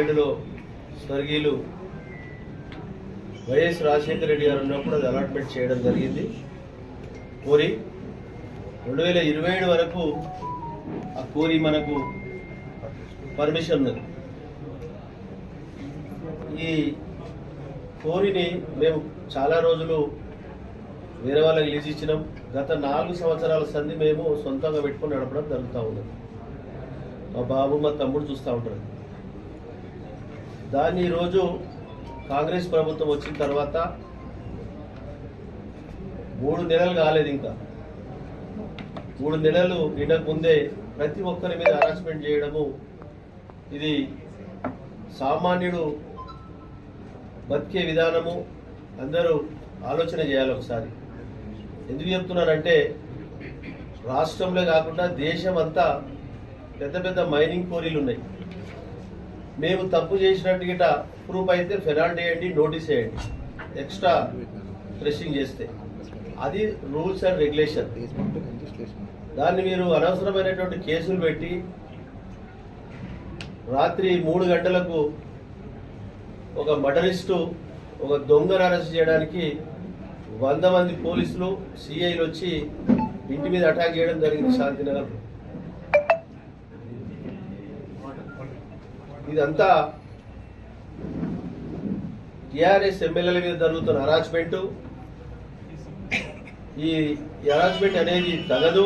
పదిహేడులో స్వర్గీయులు వైఎస్ రాజశేఖర రెడ్డి గారు ఉన్నప్పుడు అది అలాట్మెంట్ చేయడం జరిగింది. కోరి రెండు వేల ఇరవై ఏడు వరకు ఆ కోరి మనకు పర్మిషన్ ఉన్నది. ఈ కోరిని మేము చాలా రోజులు వేరే వాళ్ళకి లీజ్ ఇచ్చినాం. గత నాలుగు సంవత్సరాల సంధి మేము సొంతంగా పెట్టుకొని నడపడం జరుగుతూ ఉన్నది. మా బాబు మా తమ్ముడు చూస్తూ ఉంటారు. దాన్ని ఈరోజు కాంగ్రెస్ ప్రభుత్వం వచ్చిన తర్వాత మూడు నెలలు కాలేదు ఇంకా. మూడు నెలలు నిండక ముందే ప్రతి ఒక్కరి మీద హరాస్మెంట్ చేయడము ఇది సామాన్యుడు బతికే విధానము అందరూ ఆలోచన చేయాలి ఒకసారి. ఎందుకు చెప్తున్నారంటే రాష్ట్రంలో కాకుండా దేశం అంతా పెద్ద పెద్ద మైనింగ్ కోరీలు ఉన్నాయి. మేము తప్పు చేసినట్టు గిట ప్రూఫ్ అయితే ఫెనాల్టీ వేయండి నోటీస్ వేయండి. ఎక్స్ట్రా ప్రెషింగ్ చేస్తే. అది రూల్స్ అండ్ రెగ్యులేషన్ దాన్ని మీరు అనవసరమైనటువంటి కేసులు పెట్టి రాత్రి మూడు గంటలకు ఒక మటరిస్టు ఒక దొంగను అరెస్ట్ చేయడానికి వంద మంది పోలీసులు సిఐలు వచ్చి ఇంటి మీద అటాక్ చేయడం జరిగింది శాంతినగర్ ఇదంతా టిఆర్ఎస్ ఎమ్మెల్యేల మీద జరుగుతున్న అరాజ్మెంట్ ఈ హరాస్మెంట్ అనేది తగదు.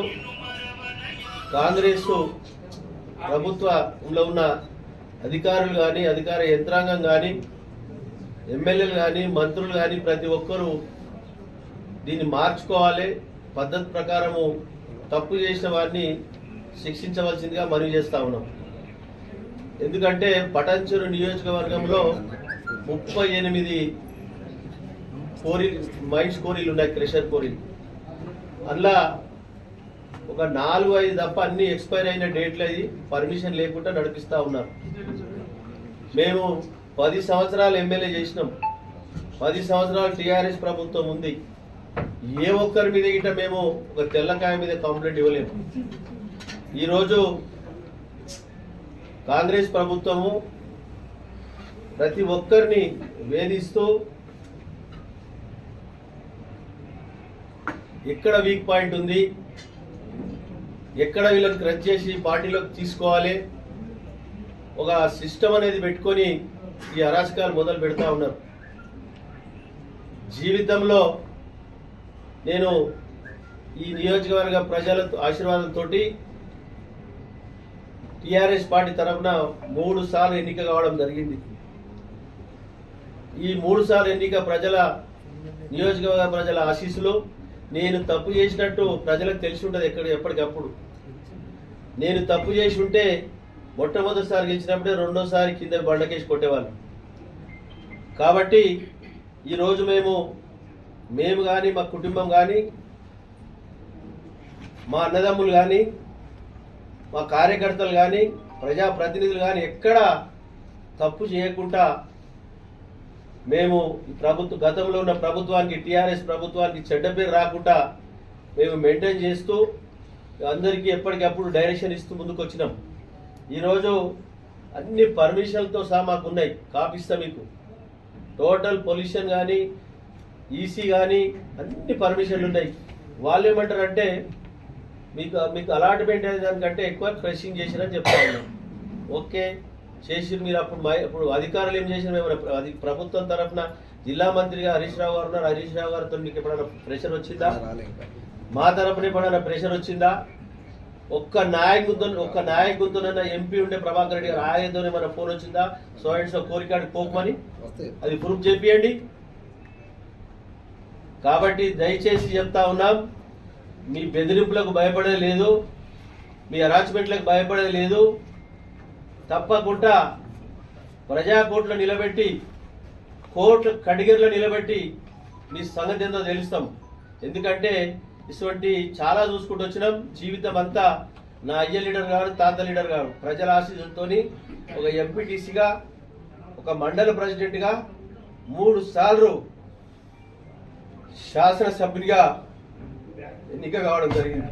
కాంగ్రెస్ ప్రభుత్వంలో ఉన్న అధికారులు కానీ అధికార యంత్రాంగం కానీ ఎమ్మెల్యేలు కానీ మంత్రులు కానీ ప్రతి ఒక్కరూ దీన్ని మార్చుకోవాలి. పద్ధతి ప్రకారము తప్పు చేసిన వారిని శిక్షించవలసిందిగా మనవి చేస్తా ఉన్నాం. ఎందుకంటే పటంచెరు నియోజకవర్గంలో ముప్పై ఎనిమిది కోరి మైన్స్ కోరీలు ఉన్నాయి క్రెషర్ కోరీలు. అందులో ఒక నాలుగు ఐదు తప్ప అన్ని ఎక్స్పైర్ అయిన డేట్లు అయ్యి పర్మిషన్ లేకుండా నడిపిస్తూ ఉన్నారు. మేము పది సంవత్సరాలు ఎమ్మెల్యే చేసినాం. పది సంవత్సరాలు టీఆర్ఎస్ ప్రభుత్వం ఉంది. ఏ ఒక్కరి మీద గిట్ట మేము ఒక తెల్లకాయ మీద కంప్లైంట్ ఇవ్వలేము. ఈరోజు కాంగ్రెస్ ప్రభుత్వము ప్రతి ఒక్కరిని వేధిస్తూ ఎక్కడ వీక్ పాయింట్ ఉంది ఎక్కడ వీళ్ళని క్రచ్ చేసి పార్టీలోకి తీసుకోవాలి ఒక సిస్టమ్ అనేది పెట్టుకొని ఈ అరాచకాలు మొదలు పెడతా ఉన్నారు. జీవితంలో నేను ఈ నియోజకవర్గ ప్రజల ఆశీర్వాదంతో టిఆర్ఎస్ పార్టీ తరఫున మూడు సార్లు ఎన్నిక కావడం జరిగింది. ఈ మూడు సార్లు ఎన్నిక ప్రజల నియోజకవర్గ ప్రజల ఆశీస్సులు నేను తప్పు చేసినట్టు ప్రజలకు తెలిసి ఉంటుంది ఎక్కడ ఎప్పటికప్పుడు. నేను తప్పు చేసి ఉంటే మొట్టమొదటిసారి గెలిచినప్పుడే రెండోసారి కింద బండకేసి కొట్టేవాళ్ళు. కాబట్టి ఈరోజు మేము మేము కానీ మా కుటుంబం కానీ మా అన్నదమ్ములు కానీ మా కార్యకర్తలు కానీ ప్రజాప్రతినిధులు కానీ ఎక్కడ తప్పు చేయకుండా మేము ఈ ప్రభుత్వ గతంలో ఉన్న ప్రభుత్వానికి టీఆర్ఎస్ ప్రభుత్వానికి చెడ్డ పేరు రాకుండా మేము మెయింటైన్ చేస్తూ అందరికీ ఎప్పటికప్పుడు డైరెక్షన్ ఇస్తూ ముందుకు వచ్చినాం ఈరోజు అన్ని పర్మిషన్లతో సహా మాకు ఉన్నాయి కాపిస్తా మీకు. టోటల్ పొల్యూషన్ కానీ ఈసీ కానీ అన్ని పర్మిషన్లు ఉన్నాయి వాళ్ళు ఏమంటారంటే మీకు మీకు అలాట్మెంట్ అనే దానికంటే ఎక్కువ క్రషింగ్ చేసిరని చెప్తా ఉన్నాం ఓకే? చేసి మీరు అప్పుడు ఇప్పుడు అధికారులు ఏం చేసిన మేము అది ప్రభుత్వం తరఫున జిల్లా మంత్రిగా హరీష్ రావు గారు ఉన్నారు. హరీష్ రావు గారితో మీకు ఎప్పుడైనా ప్రెషర్ వచ్చిందా? మా తరపున ఎప్పుడైనా ప్రెషర్ వచ్చిందా? ఒక్క నాయకుతో ఒక్క నాయకుతోనైనా ఎంపీ ఉండే ప్రభాకర్ రెడ్డి గారు ఆయనతోనే మన ఫోన్ వచ్చిందా? సో అండ్ సో కోరికాడికి పోకమని అది ప్రూఫ్ చేపియండి. కాబట్టి దయచేసి చెప్తా ఉన్నాం. మీ బెదిరింపులకు భయపడలేదు లేదు మీ అరాచ్మెంట్లకు భయపడలేదు లేదు. తప్పకుండా ప్రజా కోర్టులో నిలబెట్టి కోర్టు కడిగర్లు నిలబెట్టి మీ సంగతి ఏందో తెలుస్తాం. ఎందుకంటే ఇటువంటి చాలా చూసుకుంటూ వచ్చినాం. జీవితం అంతా నా అయ్య లీడర్ గారు తాత లీడర్ గారు ప్రజల ఆశీస్సులతో ఒక ఎంపీటీసీగా ఒక మండల ప్రెసిడెంట్గా మూడు సార్లు శాసనసభ్యునిగా ఎన్నిక కావడం జరిగింది.